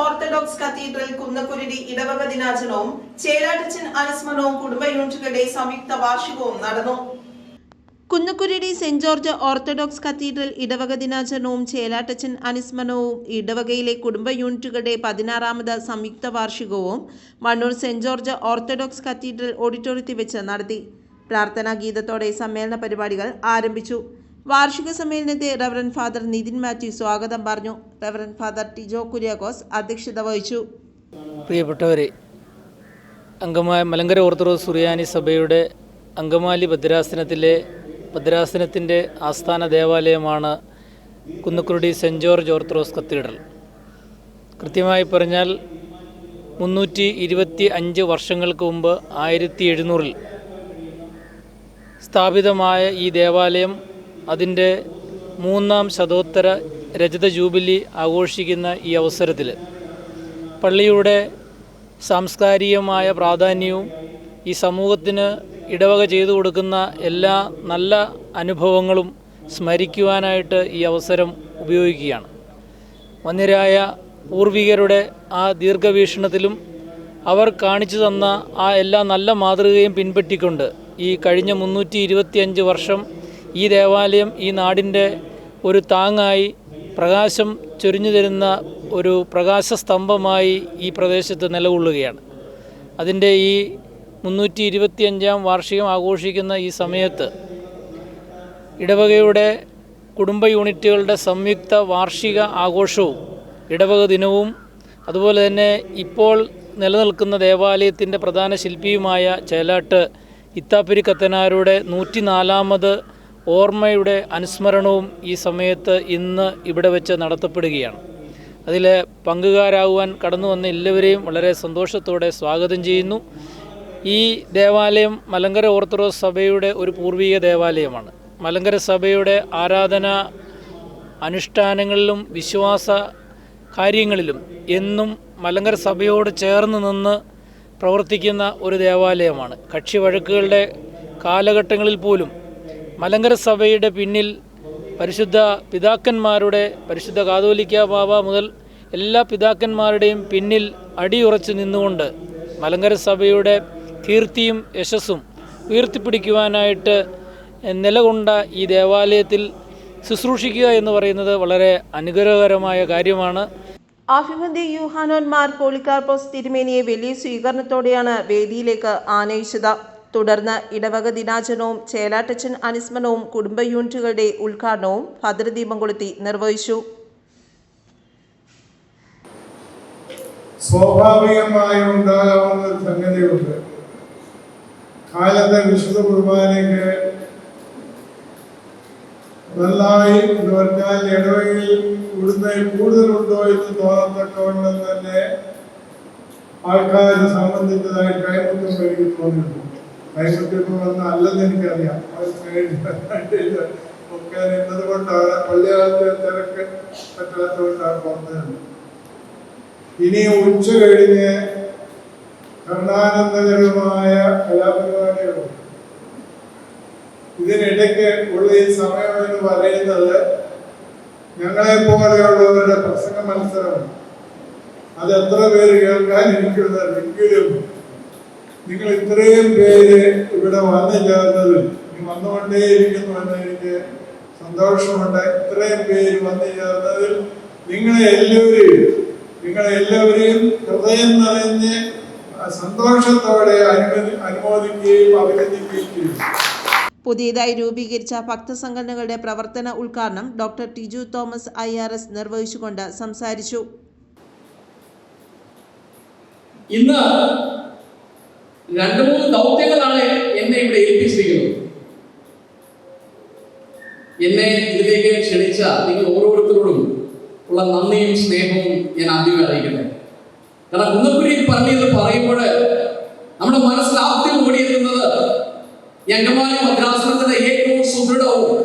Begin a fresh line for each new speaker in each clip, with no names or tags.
Orthodox cathedral Kunnakkurudi ഇടവക ദിനാചരണവും ചേലാട്ടച്ചൻ അനുസ്മരണവും കുടുംബ യൂണിറ്റുകളുടെ സംയുക്ത വാർഷികവും നടന്നു. Kunnakurudi saint George Orthodox cathedral ഇടവക ദിനാചരണവും ചേലാട്ടച്ചൻ അനുസ്മരണവും ഇടവകയിലെ കുടുംബ യൂണിറ്റുകളുടെ പതിനാറാമത് സംയുക്ത വാർഷികവും Mannoor saint George orthodox cathedral ഓഡിറ്റോറിയത്തിൽ വെച്ച് നടത്തി. പ്രാർത്ഥനാ ഗീതത്തോടെ സമ്മേളന പരിപാടികൾ ആരംഭിച്ചു. വാർഷിക സമ്മേളനത്തെ റവറൻ ഫാദർ നിതിൻ മാത്യു സ്വാഗതം പറഞ്ഞു. റവറൻ ഫാദർ ടിജോ കുര്യാക്കോസ് അധ്യക്ഷത വഹിച്ചു.
പ്രിയപ്പെട്ടവരെ അംഗമായ മലങ്കര ഓർത്തഡോക്സ് സുറിയാനി സഭയുടെ അങ്കമാലി ഭദ്രാസനത്തിലെ ഭദ്രാസനത്തിന്റെ ആസ്ഥാന ദേവാലയമാണ് Kunnakkurudi saint George orthodox cathedral. കൃത്യമായി പറഞ്ഞാൽ മുന്നൂറ്റി ഇരുപത്തി അഞ്ച് വർഷങ്ങൾക്ക് മുമ്പ് ആയിരത്തി എഴുന്നൂറിൽ സ്ഥാപിതമായ ഈ ദേവാലയം അതിന്റെ മൂന്നാം ശതോത്തര രജത ജൂബിലി ആഘോഷിക്കുന്ന ഈ അവസരത്തിൽ പള്ളിയുടെ സാംസ്കാരികമായ പ്രാധാന്യവും ഈ സമൂഹത്തിന് ഇടവക ചെയ്തു കൊടുക്കുന്ന എല്ലാ നല്ല അനുഭവങ്ങളും സ്മരിക്കുവാനായിട്ട് ഈ അവസരം ഉപയോഗിക്കുകയാണ്. വന്യരായ പൂർവികരുടെ ആ ദീർഘവീക്ഷണത്തിലും അവർ കാണിച്ചു തന്ന ആ എല്ലാ നല്ല മാതൃകയും പിൻപറ്റിക്കൊണ്ട് ഈ കഴിഞ്ഞ മുന്നൂറ്റി വർഷം ഈ ദേവാലയം ഈ നാടിന്റെ ഒരു താങ്ങായി പ്രകാശം ചൊരിഞ്ഞു തരുന്ന ഒരു പ്രകാശസ്തംഭമായി ഈ പ്രദേശത്ത് നിലകൊള്ളുകയാണ്. അതിന്റെ ഈ മുന്നൂറ്റി ഇരുപത്തിയഞ്ചാം വാർഷികം ആഘോഷിക്കുന്ന ഈ സമയത്ത് ഇടവകയുടെ കുടുംബ യൂണിറ്റുകളുടെ സംയുക്ത വാർഷിക ആഘോഷവും ഇടവക ദിനവും അതുപോലെ തന്നെ ഇപ്പോൾ നിലനിൽക്കുന്ന ദേവാലയത്തിന്റെ പ്രധാന ശില്പിയുമായ ചേലാട്ട് ഇത്താപ്പുരി കത്തനാരുടെ നൂറ്റിനാലാമത് ഓർമ്മയുടെ അനുസ്മരണവും ഈ സമയത്ത് ഇന്ന് ഇവിടെ വെച്ച് നടത്തപ്പെടുകയാണ്. അതിൽ പങ്കുകാരാകുവാൻ കടന്നു വന്ന എല്ലാവരെയും വളരെ സന്തോഷത്തോടെ സ്വാഗതം ചെയ്യുന്നു. ഈ ദേവാലയം മലങ്കര ഓർത്തഡോക്സ് സഭയുടെ ഒരു പൂർവീക ദേവാലയമാണ്. മലങ്കര സഭയുടെ ആരാധന അനുഷ്ഠാനങ്ങളിലും വിശ്വാസ കാര്യങ്ങളിലും എന്നും മലങ്കര സഭയോട് ചേർന്ന് നിന്ന് പ്രവർത്തിക്കുന്ന ഒരു ദേവാലയമാണ്. കക്ഷി വഴക്കുകളുടെ കാലഘട്ടങ്ങളിൽ പോലും മലങ്കര സഭയുടെ പിന്നിൽ പരിശുദ്ധ പിതാക്കന്മാരുടെ പരിശുദ്ധ കാതോലിക്ക ബാബ മുതൽ എല്ലാ പിതാക്കന്മാരുടെയും പിന്നിൽ അടിയുറച്ച് നിന്നുകൊണ്ട് മലങ്കര സഭയുടെ കീർത്തിയും യശസ്സും ഉയർത്തിപ്പിടിക്കുവാനായിട്ട് നിലകൊണ്ട ഈ ദേവാലയത്തിൽ ശുശ്രൂഷിക്കുക എന്ന് പറയുന്നത് വളരെ അനുഗ്രഹകരമായ കാര്യമാണ്.
അഭിമന്യ യൂഹാനോൻ മാർ പോളിക്കാർപ്പോസ് തിരുമേനിയെ വലിയ സ്വീകരണത്തോടെയാണ് വേദിയിലേക്ക് ആനയിച്ചത്. തുടർന്ന് ഇടവക ദിനാചരണവും ചേലാട്ടച്ചൻ അനുസ്മരണവും കുടുംബ യൂണിറ്റുകളുടെ ഉദ്ഘാടനവും ഭദ്രദീപം കൊളുത്തി നിർവഹിച്ചു
കാലത്തെ വിശുദ്ധ കുർബാനയ്ക്ക് നന്നായി എന്ന് പറഞ്ഞാൽ ഇടവകയിൽ ഇവിടുന്ന് കൂടുതലുണ്ടോ എന്ന് തോന്നത്തക്കവണ്ണം തന്നെ ആൾക്കാരെ സംബന്ധിച്ചതായി കൈമുറ്റം എനിക്ക് തോന്നിയിട്ടുണ്ട്. കൈമുട്ടിപ്പ് വന്ന അല്ലെന്ന് എനിക്കറിയാം ഒക്കെ നിന്നത് കൊണ്ടാണ് പള്ളികാലത്തെ തിരക്ക് പറ്റാത്തതുകൊണ്ടാണ് പറഞ്ഞത് ഇനി ഉച്ച കഴിഞ്ഞ് കർണാനന്ദകരമായ കലാപരിപാടികളുണ്ട് ഇതിനിടയ്ക്ക് ഉള്ള ഈ സമയം എന്ന് പറയുന്നത് ഞങ്ങളെ പോലെയുള്ളവരുടെ പ്രസംഗ മത്സരമാണ് അത് എത്ര പേര് കേൾക്കാൻ എനിക്കുള്ളത് എങ്കിലും നിങ്ങൾ ഇത്രയും പേര് ഇവിടെ വന്നില്ലാത്തത് നീ ഇനി വന്നുകൊണ്ടേയിരിക്കുന്നു എന്ന് എനിക്ക് സന്തോഷമുണ്ട്. ഇത്രയും പേര് വന്നില്ലാത്തതിൽ നിങ്ങളെ എല്ലാവരെയും നിങ്ങളെ എല്ലാവരെയും ഹൃദയം നിറഞ്ഞ് സന്തോഷത്തോടെ അനുമതി അനുമോദിക്കുകയും അഭിനന്ദിക്കുകയും ചെയ്യും
പുതിയതായി രൂപീകരിച്ച ഭക്തസംഘടനകളുടെ പ്രവർത്തന ഉദ്ഘാടനം doctor Tiju Thomas I R S നിർവഹിച്ചുകൊണ്ട് സംസാരിച്ചു.
ഇന്ന് രണ്ട് മൂന്ന് ദൗത്യങ്ങളാണ് എന്നെ ഇവിടെ ഏൽപ്പിച്ചിരിക്കുന്നത്. എന്നെ ഇതിലേക്ക് ക്ഷണിച്ച നിങ്ങൾ ഓരോരുത്തരോടും ഉള്ള നന്ദിയും സ്നേഹവും ഞാൻ ആദ്യമേ അറിയിക്കട്ടെ. കാരണം കുന്നപ്പുരി പറഞ്ഞത് പറയുമ്പോൾ നമ്മുടെ മനസ്സിൽ ആദ്യം ഓടിയെത്തുന്നത് ഈ അങ്കമാലി മദ്രാസനത്തിന്റെ ഏറ്റവും സുദൃഢവും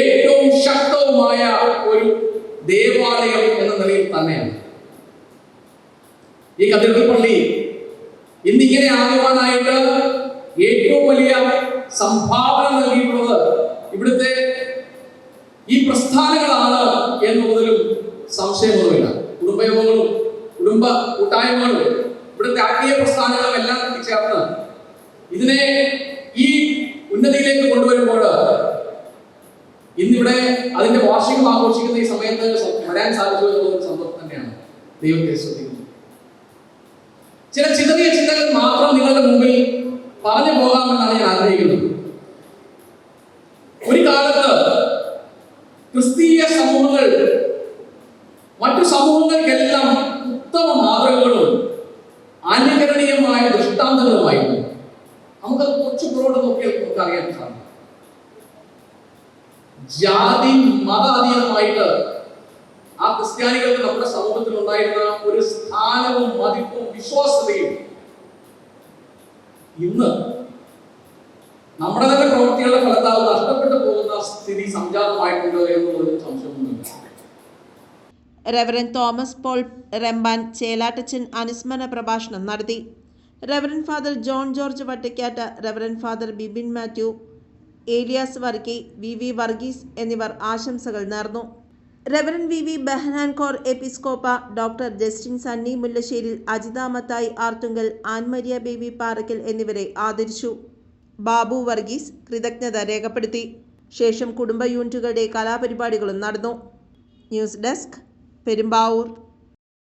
ഏറ്റവും ശക്തവുമായ ഒരു ദേവാലയം എന്ന നിലയിൽ തന്നെയാണ്. ഈ കത്തീഡ്രൽ പള്ളി ഇന്നിങ്ങനെ ആകുവാനായിട്ട് ഏറ്റവും വലിയ സംഭാവന നൽകിയിട്ടുള്ളത് ഇവിടുത്തെ ഈ പ്രസ്ഥാനങ്ങളാണ് എന്നുള്ളതിലും സംശയമൊന്നുമില്ല. കുടുംബയോഗങ്ങളും കുടുംബ കൂട്ടായ്മകളും ഇവിടുത്തെ ആത്മീയ പ്രസ്ഥാനങ്ങളും എല്ലാം ചേർന്ന് ഇതിനെ ഈ ഉന്നതിയിലേക്ക് കൊണ്ടുവരുമ്പോൾ ഇന്നിവിടെ അതിന്റെ വാർഷികം ആഘോഷിക്കുന്ന ഈ സമയത്ത് വരാൻ സാധിച്ചു എന്നുള്ളത് സന്തോഷം തന്നെയാണ്. ദൈവത്തെ ശ്രദ്ധിക്കുന്നത് ചില ചിതറിയ നിങ്ങളുടെ മുമ്പിൽ പറഞ്ഞു പോകാമെന്നാണ് ഞാൻ ആഗ്രഹിക്കുന്നത്. ഒരു കാലത്ത് ക്രിസ്തീയ സമൂഹങ്ങൾ മറ്റു സമൂഹങ്ങൾക്കെല്ലാം ഉത്തമ മാതൃകകളും അനുകരണീയമായ ദൃഷ്ടാന്തങ്ങളുമായിരുന്നു. നമുക്ക് കുറച്ച് പുറകോട്ട് നോക്കിയാൽ നമുക്ക് അറിയാൻ സാധിക്കും. ജാതി മതാതീതമായിട്ട് ആ ക്രിസ്ത്യാനികൾക്ക് നമ്മുടെ സമൂഹത്തിൽ ഉണ്ടായിരുന്ന ഒരു സ്ഥാനവും മതിപ്പും വിശ്വാസതയും ഇന്ന് നമ്മുടെ തന്നെ പ്രവൃത്തികളുടെ ഫലത്താൽ നഷ്ടപ്പെട്ടു പോകുന്ന സ്ഥിതി സംജാതമായിട്ടുണ്ട് എന്നുള്ളൊരു സംശയമൊന്നുമില്ല
റെവറൻ തോമസ് പോൾ റെമ്പാൻ ചേലാട്ടച്ചൻ അനുസ്മരണ പ്രഭാഷണം നടത്തി. Reverend father John George Vattakkattu reverend father Bibin Mathew Elias Varkey V V Varghese എന്നിവർ ആശംസകൾ നേർന്നു. Reverend V V Behnan Cor Episcopa doctor Justin Sunny Mullasseril Ajitha Mathai Arthunkal Annmaria Baby Parakkal എന്നിവരെ ആദരിച്ചു. ബാബു വർഗീസ് കൃതജ്ഞത രേഖപ്പെടുത്തി. ശേഷം കുടുംബ യൂണിറ്റുകളുടെ കലാപരിപാടികളും നടന്നു. News desk Perumbavoor.